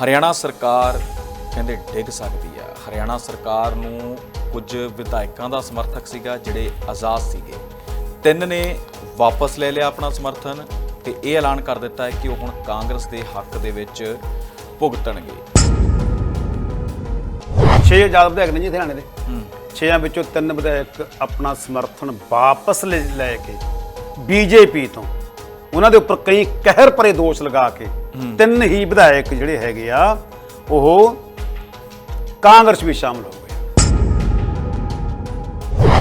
ਹਰਿਆਣਾ ਸਰਕਾਰ ਕਹਿੰਦੇ ਡਿੱਗ ਸਕਦੀ ਆ। ਹਰਿਆਣਾ ਸਰਕਾਰ ਨੂੰ ਕੁਝ ਵਿਧਾਇਕਾਂ ਦਾ ਸਮਰਥਕ ਸੀਗਾ ਜਿਹੜੇ ਆਜ਼ਾਦ ਸੀਗੇ। ਤਿੰਨ ਨੇ ਵਾਪਸ ਲੈ ਲਿਆ ਆਪਣਾ ਸਮਰਥਨ ਤੇ ਇਹ ਐਲਾਨ ਕਰ ਦਿੱਤਾ ਹੈ ਕਿ ਉਹ ਹੁਣ ਕਾਂਗਰਸ ਦੇ ਹੱਕ ਦੇ ਵਿੱਚ ਭੁਗਤਣਗੇ। 6 ਆਜ਼ਾਦ ਵਿਧਾਇਕ ਨੇ ਜੀ ਹਰਿਆਣੇ ਦੇ। ਛੇਆਂ ਵਿੱਚੋਂ ਤਿੰਨ ਵਿਧਾਇਕ ਆਪਣਾ ਸਮਰਥਨ ਵਾਪਸ ਲੈ ਲੈ ਕੇ ਬੀਜੇਪੀ ਤੋਂ ਉਹਨਾਂ ਦੇ ਉੱਪਰ ਕਈ ਕਹਿਰ ਭਰੇ ਦੋਸ਼ ਲਗਾ ਕੇ ਤਿੰਨ ਹੀ ਵਿਧਾਇਕ ਜਿਹੜੇ ਹੈਗੇ ਆ, ਉਹ ਕਾਂਗਰਸ ਵਿੱਚ ਸ਼ਾਮਲ ਹੋ ਗਏ।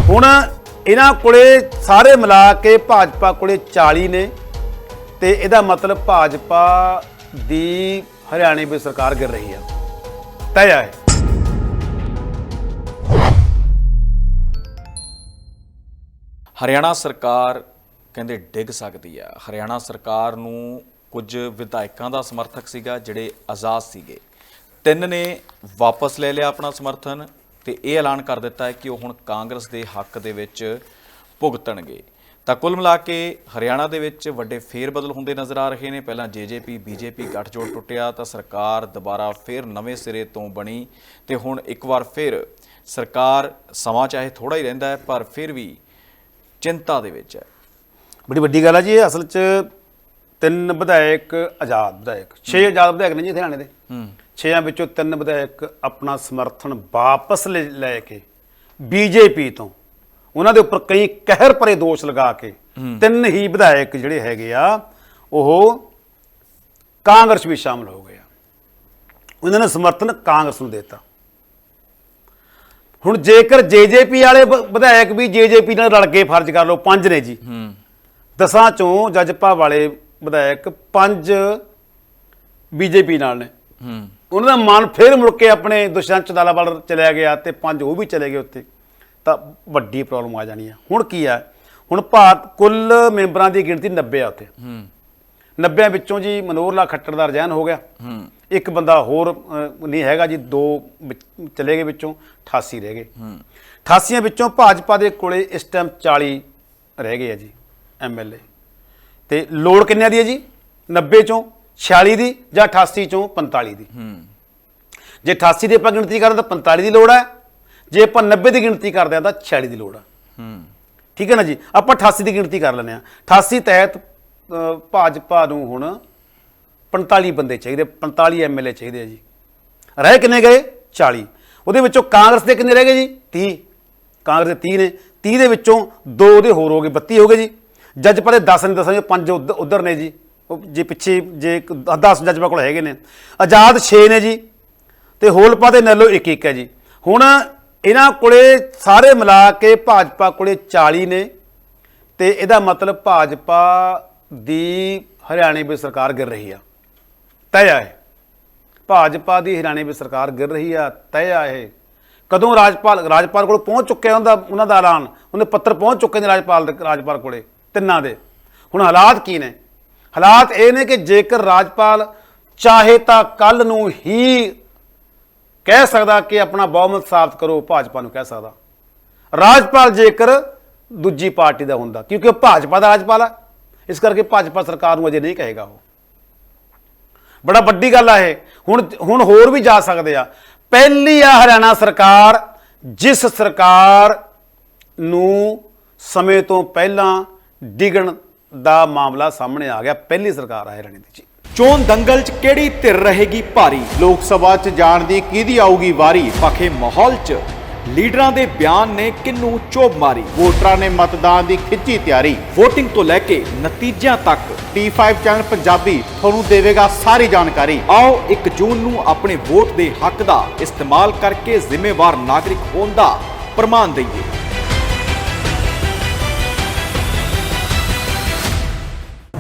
ਹੁਣ ਇਹਨਾਂ ਕੋਲੇ ਸਾਰੇ ਮਿਲਾ ਕੇ ਭਾਜਪਾ ਕੋਲੇ 40 ਨੇ ਤੇ ਇਹਦਾ ਮਤਲਬ ਭਾਜਪਾ ਦੀ ਹਰਿਆਣੇ ਵਿੱਚ ਸਰਕਾਰ ਗਿਰ ਰਹੀ ਆ। ਤੈਅ ਹੈ ਹਰਿਆਣਾ ਸਰਕਾਰ ਕਹਿੰਦੇ ਡਿੱਗ ਸਕਦੀ ਆ। ਹਰਿਆਣਾ ਸਰਕਾਰ ਨੂੰ ਕੁਝ ਵਿਧਾਇਕਾਂ ਦਾ ਸਮਰਥਕ ਸੀਗਾ, ਜਿਹੜੇ ਆਜ਼ਾਦ ਸੀਗੇ। ਤਿੰਨ ਨੇ ਵਾਪਸ ਲੈ ਲਿਆ ਆਪਣਾ ਸਮਰਥਨ ਤੇ ਇਹ ਐਲਾਨ ਕਰ ਦਿੱਤਾ ਹੈ ਕਿ ਉਹ ਹੁਣ ਕਾਂਗਰਸ ਦੇ ਹੱਕ ਦੇ ਵਿੱਚ ਭੁਗਤਣਗੇ। ਤਾਂ ਕੁੱਲ ਮਿਲਾ ਕੇ ਹਰਿਆਣਾ ਦੇ ਵਿੱਚ ਵੱਡੇ ਫੇਰ ਬਦਲ ਹੁੰਦੇ ਨਜ਼ਰ ਆ ਰਹੇ ਨੇ। ਪਹਿਲਾਂ ਜੇਜੇਪੀ ਬੀਜੇਪੀ ਗੱਠਜੋੜ ਟੁੱਟਿਆ, ਤਾਂ ਸਰਕਾਰ ਦੁਬਾਰਾ ਫੇਰ ਨਵੇਂ ਸਿਰੇ ਤੋਂ ਬਣੀ ਤੇ ਹੁਣ ਇੱਕ ਵਾਰ ਫਿਰ ਸਰਕਾਰ ਸਮਾਂ ਚਾਹੇ ਥੋੜਾ ਹੀ ਰਹਿੰਦਾ ਹੈ, ਪਰ ਫਿਰ ਵੀ ਚਿੰਤਾ ਦੇ ਵਿੱਚ ਹੈ। ਬੜੀ ਵੱਡੀ ਗੱਲ ਆ ਜੀ ਇਹ ਅਸਲ 'ਚ ਤਿੰਨ ਵਿਧਾਇਕ ਆਜ਼ਾਦ ਵਿਧਾਇਕ। 6 ਆਜ਼ਾਦ ਵਿਧਾਇਕ ਨੇ ਜੀ ਹਰਿਆਣੇ ਦੇ। ਹੂੰ। ਛੇਆਂ ਵਿੱਚੋਂ ਤਿੰਨ ਵਿਧਾਇਕ ਆਪਣਾ ਸਮਰਥਨ ਵਾਪਸ ਲੈ ਕੇ ਬੀਜੇਪੀ ਤੋਂ ਉਹਨਾਂ ਦੇ ਉੱਪਰ ਕਈ ਕਹਿਰ ਭਰੇ ਦੋਸ਼ ਲਗਾ ਕੇ ਤਿੰਨ ਹੀ ਵਿਧਾਇਕ ਜਿਹੜੇ ਹੈਗੇ ਆ ਉਹ ਕਾਂਗਰਸ ਵਿੱਚ ਸ਼ਾਮਲ ਹੋ ਗਏ ਆ। ਉਹਨਾਂ ਨੇ ਸਮਰਥਨ ਕਾਂਗਰਸ ਨੂੰ ਦਿੱਤਾ। ਹੁਣ ਜੇਕਰ ਜੇਜੇਪੀ ਵਾਲੇ ਵਿਧਾਇਕ ਵੀ ਜੇਜੇਪੀ ਨਾਲ ਰਲ ਕੇ ਫਰਜ਼ ਕਰ ਲਓ ਪੰਜ ਨੇ ਜੀ। ਹੂੰ। ਦਸਾਂ ਚੋਂ ਜਜਪਾ ਵਾਲੇ ਵਿਧਾਇਕ ਪੰਜ ਬੀਜੇਪੀ ਨਾਲ ਨੇ। ਹੂੰ। ਉਹਨਾਂ ਦਾ ਮਨ ਫੇਰ ਮੁੜ ਕੇ ਆਪਣੇ ਦੁਸ਼ਯੰਤ ਚੌਤਾਲਾ ਵੱਲ ਚਲਿਆ ਗਿਆ ਤੇ ਪੰਜ ਉਹ ਵੀ ਚਲੇ ਗਏ ਉੱਥੇ। ਤਾਂ ਵੱਡੀ ਪ੍ਰੋਬਲਮ ਆ ਜਾਣੀ ਆ। ਹੁਣ ਕੀ ਆ? ਹੁਣ ਭਾਰਤ ਕੁੱਲ ਮੈਂਬਰਾਂ ਦੀ ਗਿਣਤੀ 90 ਆ ਉੱਥੇ। ਹੂੰ। 90 ਵਿੱਚੋਂ ਜੀ ਮਨੋਹਰ ਲਾਲ ਖੱਟਰ ਦਾ ਰਜਾਨ ਹੋ ਗਿਆ। ਹੂੰ। ਇੱਕ ਬੰਦਾ ਹੋਰ ਨਹੀਂ ਹੈਗਾ ਜੀ ਦੋ ਚਲੇ ਗਏ ਵਿੱਚੋਂ 88 ਰਹਿ ਗਏ। 88 ਵਿੱਚੋਂ ਭਾਜਪਾ ਦੇ ਕੋਲੇ ਇਸ ਟਾਈਮ 40 ਰਹਿ ਗਏ ਆ ਜੀ ਐਮਐਲਏ ਤੇ ਲੋੜ ਕਿੰਨਿਆਂ ਦੀ ਹੈ ਜੀ? 90 ਚੋਂ 46 ਦੀ ਜਾਂ 88 ਚੋਂ 45 ਦੀ? ਹੂੰ। ਜੇ 88 ਦੀ ਆਪਾਂ ਗਿਣਤੀ ਕਰਦੇ ਤਾਂ 45 ਦੀ ਲੋੜ ਹੈ। ਜੇ ਆਪਾਂ 90 ਦੀ ਗਿਣਤੀ ਕਰਦੇ ਹਾਂ ਤਾਂ 46 ਦੀ ਲੋੜ ਹੈ। ਹੂੰ। ਠੀਕ ਹੈ ਨਾ ਜੀ? ਆਪਾਂ 88 ਦੀ ਗਿਣਤੀ ਕਰ ਲੈਂਦੇ ਆ 88 ਤਹਿਤ ਭਾਜਪਾ ਨੂੰ ਹੁਣ 45 ਬੰਦੇ ਚਾਹੀਦੇ 45 ਐਮਐਲਏ ਚਾਹੀਦੇ ਆ ਜੀ। ਰਹਿ ਕਿੰਨੇ ਗਏ? 40 ਉਹਦੇ ਵਿੱਚੋਂ ਕਾਂਗਰਸ ਦੇ ਕਿੰਨੇ ਰਹਿ ਗਏ ਜੀ? 30 ਕਾਂਗਰਸ ਦੇ 30 ਨੇ। 30 ਦੇ ਵਿੱਚੋਂ ਦੋ ਉਹਦੇ ਹੋਰ ਹੋ ਗਏ 32 ਹੋ ਗਏ ਜੀ। ਜੱਜਪਾ ਦੇ 10 ਨੇ 10 ਪੰਜ ਉਧਰ ਨੇ ਜੀ। ਉਹ ਜੇ ਪਿੱਛੇ ਜੇ 10 ਜੱਜਪਾ ਕੋਲ ਹੈਗੇ ਨੇ। ਆਜ਼ਾਦ 6 ਨੇ ਜੀ ਤੇ ਹੋਲਪਾ ਤੇ ਨੈਲੋ ਇੱਕ ਇੱਕ ਹੈ ਜੀ। ਹੁਣ ਇਹਨਾਂ ਕੋਲੇ ਸਾਰੇ ਮਿਲਾ ਕੇ ਭਾਜਪਾ ਕੋਲੇ 40 ਨੇ ਤੇ ਇਹਦਾ ਮਤਲਬ ਭਾਜਪਾ ਦੀ ਹਰਿਆਣੇ ਵਿੱਚ ਸਰਕਾਰ ਗਿਰ ਰਹੀ ਆ। ਤੈਅ ਹੈ ਭਾਜਪਾ ਦੀ ਹਰਿਆਣੇ ਵਿੱਚ ਸਰਕਾਰ ਗਿਰ ਰਹੀ ਆ ਤੈਅ ਆ ਇਹ। ਕਦੋਂ ਰਾਜਪਾਲ ਰਾਜਪਾਲ ਕੋਲ ਪਹੁੰਚ ਚੁੱਕਿਆ ਹੁੰਦਾ ਉਹਨਾਂ ਦਾ ਐਲਾਨ? ਉਹਨੇ ਪੱਤਰ ਪਹੁੰਚ ਚੁੱਕੇ ਨੇ ਰਾਜਪਾਲ ਦੇ, ਰਾਜਪਾਲ ਕੋਲੇ। ਤਿੰਨਾਂ ਦੇ। ਹੁਣ ਹਾਲਾਤ ਕੀ ਨੇ? ਹਾਲਾਤ ਇਹ ਨੇ ਕਿ ਜੇਕਰ ਰਾਜਪਾਲ ਚਾਹੇ ਤਾਂ ਕੱਲ ਨੂੰ ਹੀ ਕਹਿ ਸਕਦਾ ਕਿ ਆਪਣਾ ਬਹੁਮਤ ਸਾਬਤ ਕਰੋ ਭਾਜਪਾ ਨੂੰ ਕਹਿ ਸਕਦਾ। ਰਾਜਪਾਲ ਜੇਕਰ ਦੂਜੀ ਪਾਰਟੀ ਦਾ ਹੁੰਦਾ, ਕਿਉਂਕਿ ਉਹ ਭਾਜਪਾ ਦਾ ਰਾਜਪਾਲ ਆ। ਇਸ ਕਰਕੇ ਭਾਜਪਾ ਸਰਕਾਰ ਨੂੰ ਅਜੇ ਨਹੀਂ ਕਹੇਗਾ ਉਹ। ਬੜਾ ਵੱਡੀ ਗੱਲ ਆ ਇਹ। ਹੁਣ ਹੁਣ ਹੋਰ ਵੀ ਜਾ ਸਕਦੇ ਆ। ਪਹਿਲੀ ਆ ਹਰਿਆਣਾ ਸਰਕਾਰ, ਜਿਸ ਸਰਕਾਰ ਨੂੰ ਸਮੇਂ ਤੋਂ ਪਹਿਲਾਂ ਡਿਗਣ ਦਾ ਮਾਮਲਾ ਸਾਹਮਣੇ ਆ ਗਿਆ। ਪਹਿਲੀ ਸਰਕਾਰ ਆ ਹਰਿਆਣੇ ਦੀ ਜੀ ਚੋਣ ਦੰਗਲ 'ਚ ਕਿਹੜੀ ਧਿਰ ਰਹੇਗੀ ਭਾਰੀ? ਲੋਕ ਸਭਾ 'ਚ ਜਾਣ ਦੀ ਕਿਹਦੀ ਆਊਗੀ ਵਾਰੀ? ਪਖੇ ਮਾਹੌਲ 'ਚ। ਲੀਡਰਾਂ ਦੇ ਬਿਆਨ ਨੇ ਕਿੰਨੂੰ ਚੋਬ ਮਾਰੀ? ਵੋਟਰਾਂ ਨੇ ਮਤਦਾਨ ਦੀ ਖਿੱਚੀ ਤਿਆਰੀ। VOTING ਤੋਂ ਲੈ ਕੇ ਨਤੀਜਿਆਂ ਤੱਕ। T5 ਚੈਨਲ ਪੰਜਾਬੀ ਤੁਹਾਨੂੰ ਦੇਵੇਗਾ ਸਾਰੀ ਜਾਣਕਾਰੀ। ਆਓ 1 ਜੂਨ ਨੂੰ ਆਪਣੇ ਵੋਟ ਦੇ ਹੱਕ ਦਾ ਇਸਤੇਮਾਲ ਕਰਕੇ ਜ਼ਿੰਮੇਵਾਰ ਨਾਗਰਿਕ ਹੋਣ ਦਾ ਪ੍ਰਮਾਣ ਦਈਏ।